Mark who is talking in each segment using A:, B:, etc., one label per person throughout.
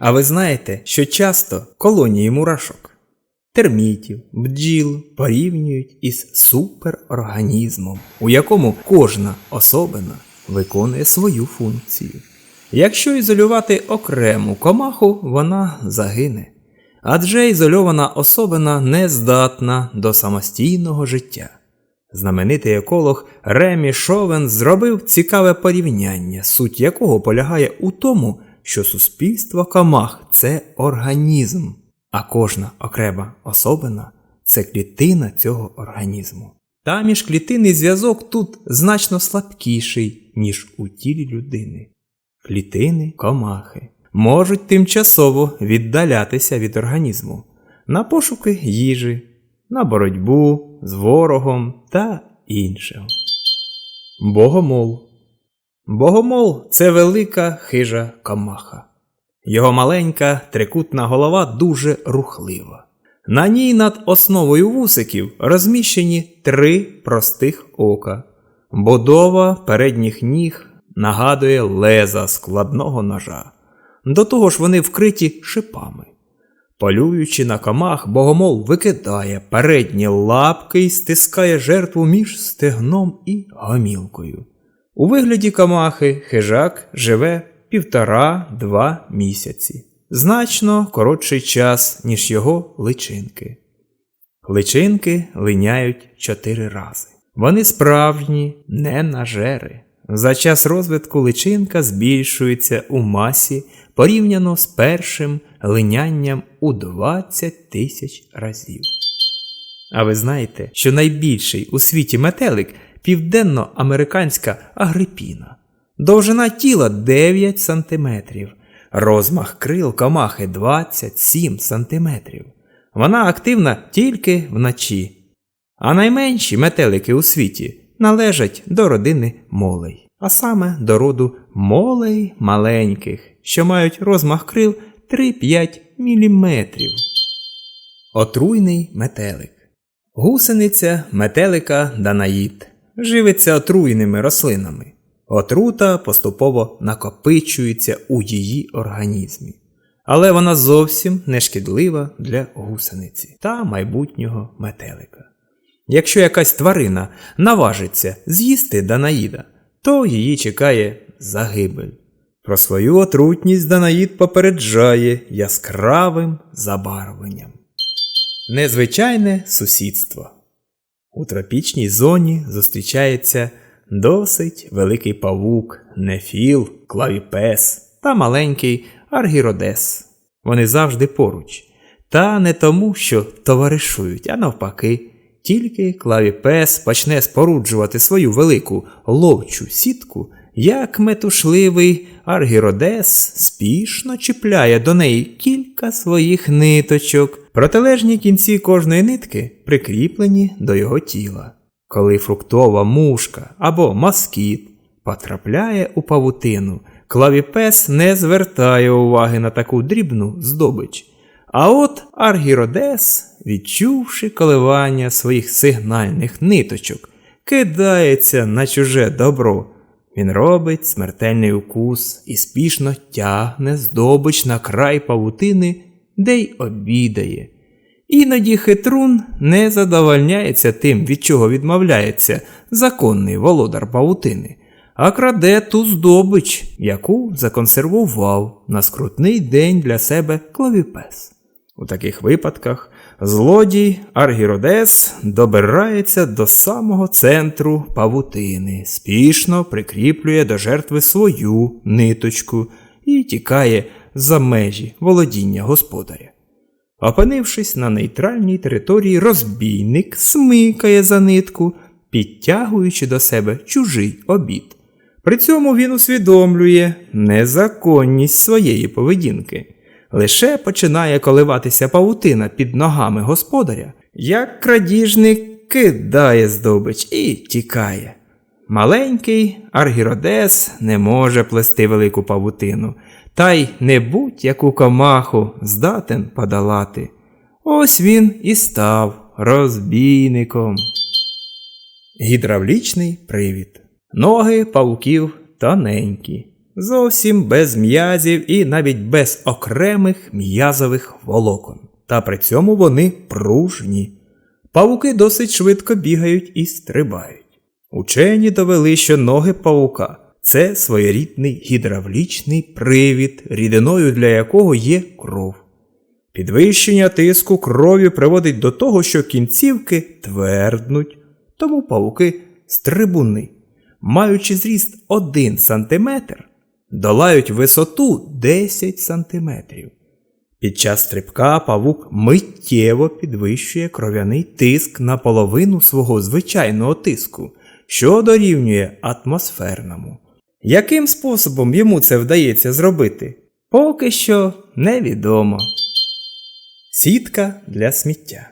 A: А ви знаєте, що часто колонії мурашок, термітів, бджіл порівнюють із суперорганізмом, у якому кожна особина виконує свою функцію. Якщо ізолювати окрему комаху, вона загине. Адже ізольована особина не здатна до самостійного життя. Знаменитий еколог Ремі Шовен зробив цікаве порівняння, суть якого полягає у тому, що суспільство комах це організм, а кожна окрема особина це клітина цього організму. Та міжклітинний зв'язок тут значно слабкіший, ніж у тілі людини. Клітини комахи можуть тимчасово віддалятися від організму на пошуки їжі, на боротьбу з ворогом та іншим. Богомол. Богомол це велика хижа комаха. Його маленька трикутна голова дуже рухлива. На ній над основою вусиків розміщені три простих ока. Будова передніх ніг нагадує леза складного ножа. До того ж вони вкриті шипами. Полюючи на комах, богомол викидає передні лапки і стискає жертву між стегном і гомілкою. У вигляді комахи хижак живе півтора-два місяці, значно коротший час, ніж його личинки. Личинки линяють чотири рази. Вони справжні не нажери. За час розвитку личинка збільшується у масі порівняно з першим линянням у 20 тисяч разів. А ви знаєте, що найбільший у світі метелик південноамериканська агрипіна. Довжина тіла 9 см, розмах крил комахи 27 см. Вона активна тільки вночі. А найменші метелики у світі належать до родини молей, а саме до роду молей маленьких, що мають розмах крил 3-5 мм. Отруйний метелик. Гусениця метелика Данаїд живиться отруйними рослинами. Отрута поступово накопичується у її організмі. Але вона зовсім не шкідлива для гусениці та майбутнього метелика. Якщо якась тварина наважиться з'їсти Данаїда, то її чекає загибель. Про свою отрутність Данаїд попереджає яскравим забарвленням. Незвичайне сусідство. У тропічній зоні зустрічається досить великий павук, нефіл, клавіпес та маленький аргіродес. Вони завжди поруч. Та не тому, що товаришують, а навпаки. Тільки клавіпес почне споруджувати свою велику ловчу сітку, як метушливий аргіродес спішно чіпляє до неї кілька своїх ниточок, протилежні кінці кожної нитки прикріплені до його тіла. Коли фруктова мушка або москіт потрапляє у павутину, клавіпес не звертає уваги на таку дрібну здобич. А от Аргіродес, відчувши коливання своїх сигнальних ниточок, кидається на чуже добро. Він робить смертельний укус і спішно тягне здобич на край павутини, де й обідає. Іноді хитрун не задовольняється тим, від чого відмовляється законний володар павутини, а краде ту здобич, яку законсервував на скрутний день для себе клавіпес. У таких випадках злодій Аргіродес добирається до самого центру павутини, спішно прикріплює до жертви свою ниточку і тікає за межі володіння господаря. Опинившись на нейтральній території, розбійник смикає за нитку, підтягуючи до себе чужий обід. При цьому він усвідомлює незаконність своєї поведінки. Лише починає коливатися павутина під ногами господаря, як крадіжник кидає здобич і тікає. Маленький Аргіродес не може плести велику павутину, та й не будь-яку комаху здатен подолати. Ось він і став розбійником. Гідравлічний привід. Ноги павуків тоненькі. Зовсім без м'язів і навіть без окремих м'язових волокон. Та при цьому вони пружні. Павуки досить швидко бігають і стрибають. Учені довели, що ноги павука це своєрідний гідравлічний привід, рідиною для якого є кров. Підвищення тиску крові приводить до того, що кінцівки тверднуть, тому павуки стрибуни, маючи зріст 1 см, долають висоту 10 см. Під час стрибка павук миттєво підвищує кров'яний тиск на половину свого звичайного тиску, що дорівнює атмосферному. Яким способом йому це вдається зробити? Поки що невідомо. Сітка для сміття.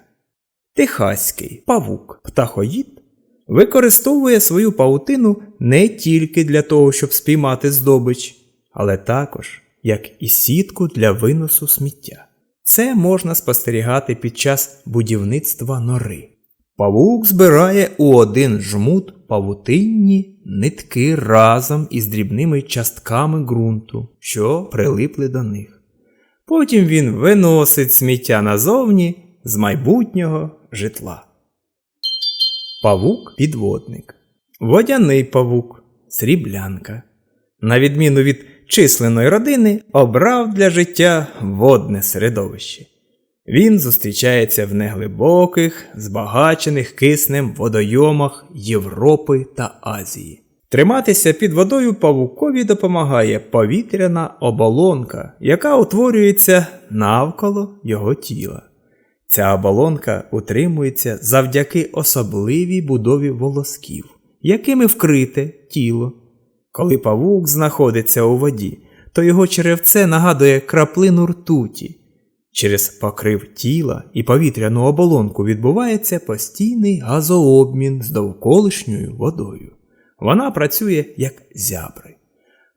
A: Техаський павук птахоїд використовує свою павутину не тільки для того, щоб спіймати здобич, але також як і сітку для виносу сміття. Це можна спостерігати під час будівництва нори. Павук збирає у один жмут павутинні нитки разом із дрібними частками ґрунту, що прилипли до них. Потім він виносить сміття назовні з майбутнього житла. Павук підводник. Водяний павук сріблянка. На відміну від численної родини, обрав для життя водне середовище. Він зустрічається в неглибоких, збагачених киснем водойомах Європи та Азії. Триматися під водою павукові допомагає повітряна оболонка, яка утворюється навколо його тіла. Ця оболонка утримується завдяки особливій будові волосків, якими вкрите тіло. Коли павук знаходиться у воді, то його черевце нагадує краплину ртуті. Через покрив тіла і повітряну оболонку відбувається постійний газообмін з довколишньою водою. Вона працює як зябри.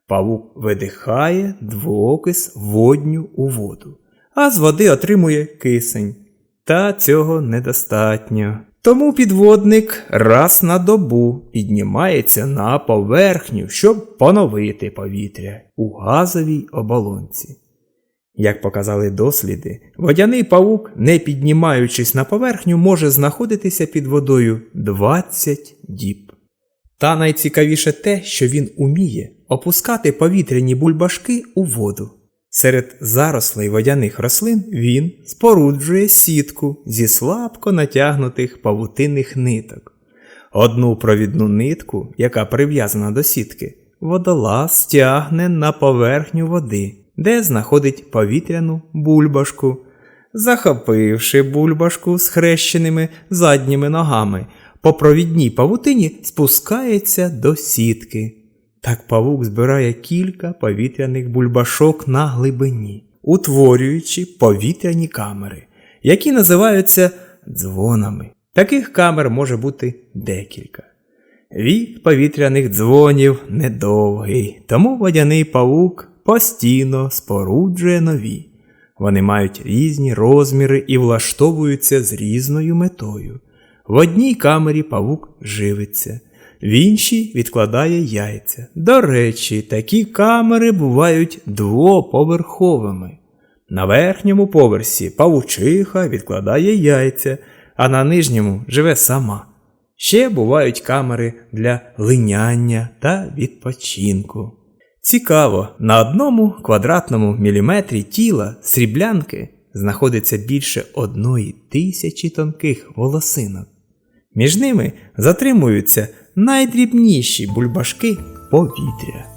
A: Павук видихає двоокис водню у воду, а з води отримує кисень. Та цього недостатньо. Тому підводник раз на добу піднімається на поверхню, щоб поновити повітря у газовій оболонці. Як показали досліди, водяний павук, не піднімаючись на поверхню, може знаходитися під водою 20 діб. Та найцікавіше те, що він уміє опускати повітряні бульбашки у воду. Серед зарослей водяних рослин він споруджує сітку зі слабко натягнутих павутинних ниток. Одну провідну нитку, яка прив'язана до сітки, водолаз стягне на поверхню води, де знаходить повітряну бульбашку. Захопивши бульбашку з хрещеними задніми ногами, по провідній павутині спускається до сітки. Так павук збирає кілька повітряних бульбашок на глибині, утворюючи повітряні камери, які називаються дзвонами. Таких камер може бути декілька. Вік повітряних дзвонів недовгий, тому водяний павук постійно споруджує нові. Вони мають різні розміри і влаштовуються з різною метою. В одній камері павук живиться, в іншій відкладає яйця. До речі, такі камери бувають двоповерховими. На верхньому поверсі павучиха відкладає яйця, а на нижньому живе сама. Ще бувають камери для линяння та відпочинку. Цікаво, на одному квадратному міліметрі тіла сріблянки знаходиться більше одної тисячі тонких волосинок. Між ними затримуються найдрібніші бульбашки повітря.